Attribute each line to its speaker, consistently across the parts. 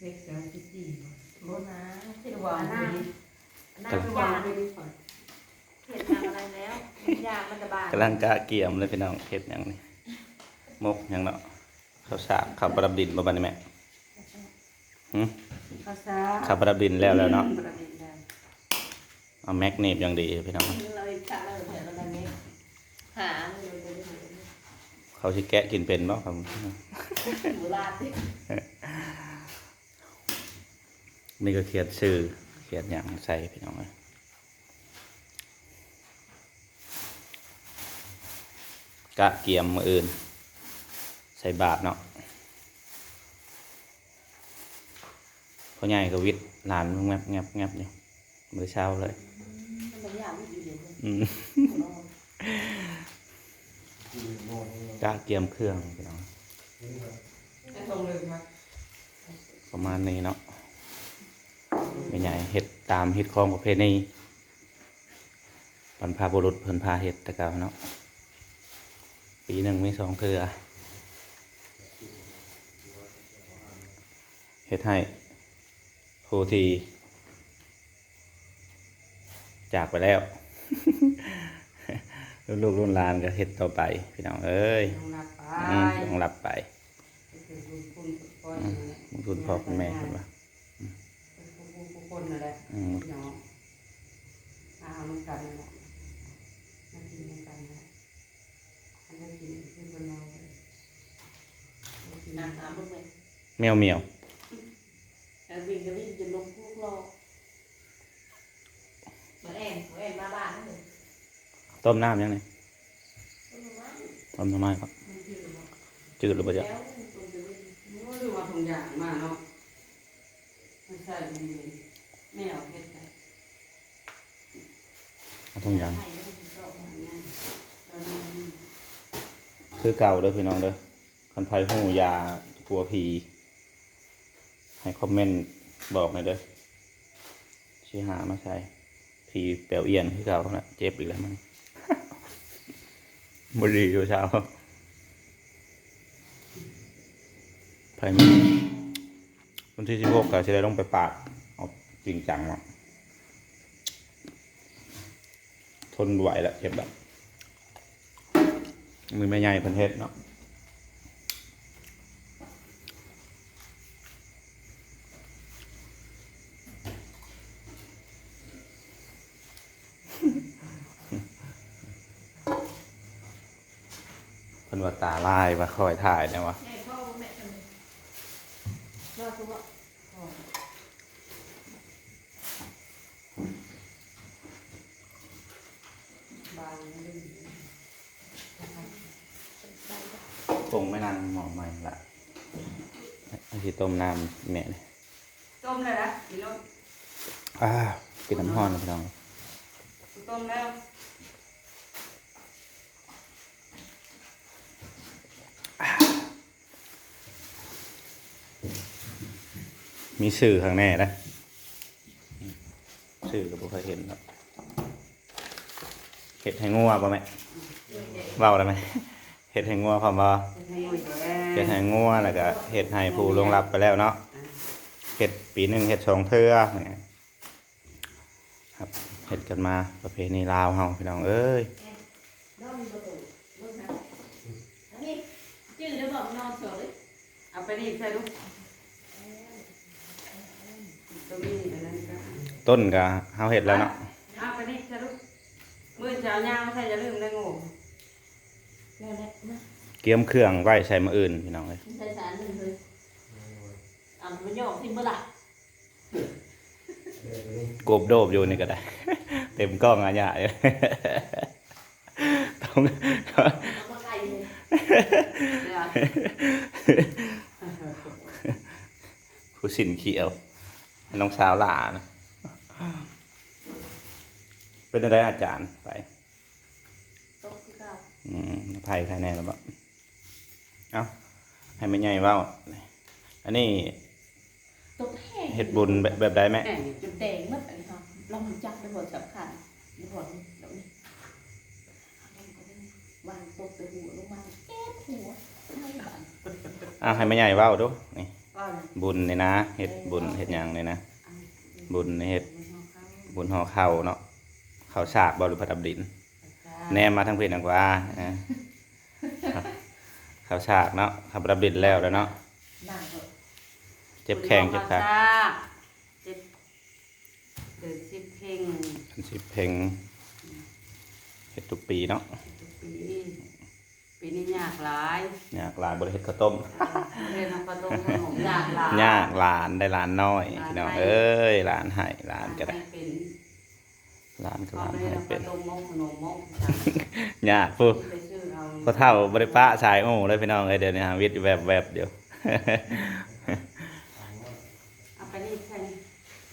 Speaker 1: เล็กแล้วที่จีน
Speaker 2: โบนะที่
Speaker 1: ระ
Speaker 2: หวาวา
Speaker 1: น
Speaker 2: น
Speaker 1: หน้า
Speaker 2: หน้า
Speaker 1: ระ
Speaker 2: ที่
Speaker 1: วาวา
Speaker 2: นน
Speaker 1: ไม่ได้ฝัน
Speaker 2: เห็ดทำอะไรแล้วยามันจะบาน
Speaker 3: กำลังกะเกี่ยมเลยพี่น้องเฮ็ดหยังนี่มกหยังเนาะข้าวสากข้าวประดับดินบ่บัดนี้แม่หึ
Speaker 1: ข้าวสา
Speaker 3: ข้าวประดับดินแล้วแล้วเนาะ
Speaker 1: ประดิษฐ์แล้ว
Speaker 3: เอาแม็กเนบอย่างดีพี่น้อง
Speaker 2: เราอีกครั้งเราเห็นอะไรนี้หาเลยเลยเลย
Speaker 3: เขาสิแกะกินเป็นบ่ครับ
Speaker 2: หมูลาดที่
Speaker 3: นี่ก็เขียนชื่อเขียนหยังใส่พี่น้องเอ้ยกะเกียมมืออื่น ใส่บาทเนาะพ่อใหญ่ก็วิทย์หลานมึงแงบแงบแงบอยู่มือเช้าเลย
Speaker 2: มันเนยาไม่อยู่เดีย
Speaker 3: กะเกียมเครื่องพี่น้องประมาณนี้เนาะ ไม่ใหญ่เห็ดตามเห็ดคลองประเพณีบรรพบุรุษเพิ่นพาเห็ดแตะเกาเนาะปีหนึ่งไม่สองเทือเห็ดให้ผู้ที่จากไปแล้ว ลูกๆรุ่นหลานก็เห็ดต่อไป พี่น้องเอ้ย
Speaker 1: ต้องรับไป
Speaker 3: อืมต้องรับไป
Speaker 1: คือบุญคุณพ่อ
Speaker 3: อืมบุญคุณพ่อคุณแม่เพิ่นว่า
Speaker 1: คุณคุณค นนั่นแหละ
Speaker 3: อืม
Speaker 1: พี่น้องเอาเหมือนกันนั่นแหละมากินเหมือนกันนะอันนี้กินขึ้นบนนอนเลยกิน
Speaker 2: น้ำ
Speaker 1: น้ำ
Speaker 2: น้ำลูกเลย
Speaker 3: แมวเหมียว
Speaker 2: แต่วิ่งก็วิ่งจะลงพวกเราเหมือนแอนเหมือนแอนมาบ้านนั่นเลย
Speaker 3: ต้มน้ำยังไงต้มทำไมครับ
Speaker 1: มันคือว่า
Speaker 3: จืดหรือเปล่าจ๊ะ
Speaker 2: แล้วตรงจะวิ่ง
Speaker 1: โอ้ยว่าทุกอย่างมาเนาะไม่ใช่ดีเลย แม่เอาเฮ็ดได้
Speaker 3: เอาทุกอย่าง
Speaker 2: ให้แล้วมันก็
Speaker 1: ตอนนี้
Speaker 3: คือเก่าเด้อพี่น้องเด้อคันไฟหูยากลัวผี ให้คอมเมนต์บอกหน่อยเด้อชี้หามาใส่ผีเปลวเอียนคือเก่านะเจ็บอีกแล้วมั้งบดีอยู่เช้าไฟมีวันที่สิบหกก็จะได้ลงไปปาดเอา จริงจังเนาะทนไหวแล้วเจ็บแบบมือไม่ใหญ่เพันเทศเนาะเพิ่นว่าตาลายว่าคอยถ่ายเนี่ยวะ
Speaker 2: แม่พ่อแม่ทำไมรอดตัว
Speaker 1: บางเรื่อง
Speaker 3: คงไม่นานหมอใหม่ละไอ้ที่ต้มน้ำแม่เลย
Speaker 1: ต้มเลยนะกินแล้ว
Speaker 3: อ้าวกินน้ำห้อนนะพี่น้อง
Speaker 1: ต้มแล้ว
Speaker 3: มีสื่อข้างแน่นะ สื่อก็บ่เคยเห็นครับ เห็ดให้งัวป่ะแม่เบาได้ไหมเห็ดให้งัวพร้อมบ่
Speaker 1: ให้หน่อยแด
Speaker 3: เห็ด
Speaker 1: ง
Speaker 3: ให้งัวแล้วก็เห็ดให้ผู้ลวงรับไปแล้วเนาะเห็ดปีหนึ่งเห็ดสองเทื่อเนี่ยครับเห็ดกันมาประเพณีลาวเฮาพี่น้องเอ้ย
Speaker 2: รอดมีประตูรถนะอันนี้จืดแล้วบอกนอนเฉย
Speaker 1: เอาไปนี่ใส่ลูกตัวนี้อันนั้นก็
Speaker 3: ต้นก็เฮาเห็ดแล้วเนาะ
Speaker 1: เอาไปนี่ใส่ลูก มือเช้ายาวใส่อย่าลืมนะงู
Speaker 2: แล้วแหละนะ
Speaker 3: เกี๊ยมเครื่องไว้ใส่มืออื่นพี่น้องเลย
Speaker 2: ใส่สารหนึ่งเลยอะมันโยกที่เมื่อไหร่
Speaker 3: กบโดบอยู่นี่ก็ได้ เต็มกล้องอะเนี่ยต้อง
Speaker 2: เอามาไกลเลย
Speaker 1: เดี๋ยว
Speaker 3: ผู้สินเขียวน้องสาวหลานะ เป็นอะไรอาจารย์ไป
Speaker 2: ตกที่เก้า
Speaker 3: อืมไพ่ใครแน่แล้วบ่เอ้าให้ไม่ใหญ่เว่าอันนี้
Speaker 2: ตกแห้ง
Speaker 3: เฮ็ดบุญแบบแบบใดแม่
Speaker 1: แม่
Speaker 2: จนแดงมัดอันนี้ครับลองจับไปหมดสำคัญไปหมดเดี๋ยวนี้วางตกไปหัวลงมาแก้หัวให้บัน
Speaker 3: อะให้ไม่ใหญ่เว่าดูนี่
Speaker 1: โอ้ว่าเลย
Speaker 3: บุญนี่นะเฮ็ดบุญเฮ็ดหยังนี่นะ
Speaker 1: เอา
Speaker 3: บุญเฮ็ด
Speaker 1: บุญของเขา
Speaker 3: บุญห่อข้าวเนาะ ข้าวสากบ่หรือผัดดับดิน แนมมาทั้งเพศนังกว่าอ่าข้าวสากเนาะข้าวผัดดับดินแล้วแล้วเนาะ
Speaker 2: นั่งเถอะ
Speaker 3: เจ็บแข้งเจ็บขา
Speaker 1: เจ็บเดือดสิบเพลง
Speaker 3: อันสิเพลงเฮ็ดทุกปีเนาะ
Speaker 1: ปีนี้ปีนี้ยากหลาย
Speaker 3: อยากหลานบ่ได้เฮ็ดข้าวต้ม
Speaker 1: เรียนมาประตูขนมยากหลาย
Speaker 3: ยากหลานได้หลานน้อยพี่น้องเอ้ยหลานให้หลานก็ได้
Speaker 1: ให้เป็น
Speaker 3: หลานก็
Speaker 1: พ
Speaker 3: ห
Speaker 1: อ
Speaker 3: ลาน
Speaker 1: เรียน
Speaker 3: ให้
Speaker 1: มาป
Speaker 3: เป็น
Speaker 1: ระตูมกขนมมก
Speaker 3: ยากผู้
Speaker 1: ไปชื่อเรา
Speaker 3: พอเท่าบ่ได้ปะชายโอ้เลยพี่น้องเอ้ยเดี๋ยวนี้หาวิทย์แวบๆเดียว
Speaker 1: เอาไปนี่ใช่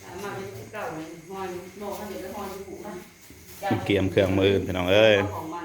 Speaker 1: เอามาเป็นที่เก่าเลยหอย
Speaker 2: บอกว่าเดี๋ยวไปหอนผูกมัน
Speaker 3: เกียมเครื่องมืออื่นพี่น้องเอ้ย
Speaker 1: ของม